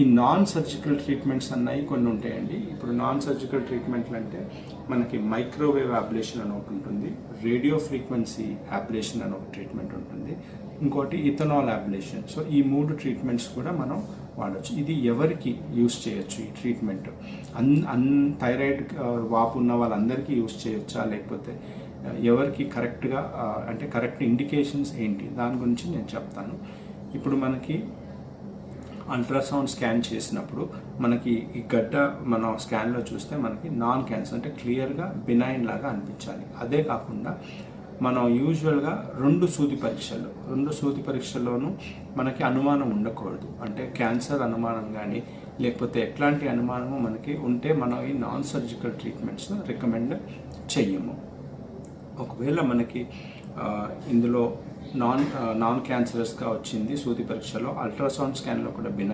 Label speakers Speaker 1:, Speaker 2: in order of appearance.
Speaker 1: ఈ non surgical treatments అన్నవి కొన్ని ఉంటాయండి. ఇప్పుడు నాన్ సర్జికల్ ట్రీట్మెంట్లు అంటే మనకి మైక్రోవేవ్ అబ్లేషన్ అని ఒకటి ఉంటుంది రేడియో ఫ్రీక్వెన్సీ అబ్లేషన్ అని ఒక ట్రీట్మెంట్ ఉంటుంది ఇంకోటి ఇథనాల్ అబ్లేషన్ సో ఈ మూడు ట్రీట్మెంట్స్ కూడా మనం వాడచ్చు. ఇది ఎవరికి యూస్ చేయొచ్చు ఈ ట్రీట్మెంట్ అన్ అన్ థైరాయిడ్ వాపు ఉన్న వాళ్ళందరికీ యూస్ చేయొచ్చా? లేకపోతే ఎవరికి కరెక్ట్గా అంటే కరెక్ట్ ఇండికేషన్స్ ఏంటి? దాని గురించి నేను చెప్తాను. ఇప్పుడు మనకి అల్ట్రాసౌండ్ స్కాన్ చేసినప్పుడు మనకి ఈ గడ్డ మనం స్కాన్లో చూస్తే మనకి నాన్ క్యాన్సర్ అంటే క్లియర్గా బినైన్ లాగా అనిపించాలి. అదే కాకుండా మనం యూజువల్గా రెండు సూది పరీక్షలు రెండు సూది పరీక్షల్లోనూ మనకి అనుమానం ఉండకూడదు. అంటే క్యాన్సర్ అనుమానం కానీ లేకపోతే ఎట్లాంటి అనుమానము మనకి ఉంటే మనం ఈ నాన్ సర్జికల్ ట్రీట్మెంట్స్ రికమెండ్ చెయ్యము. ఒకవేళ మనకి ఇందులో నాన్ నాన్ క్యాన్సరస్గా వచ్చింది సూది పరీక్షలో. అల్ట్రాసౌండ్ స్కాన్లో కూడా భిన్న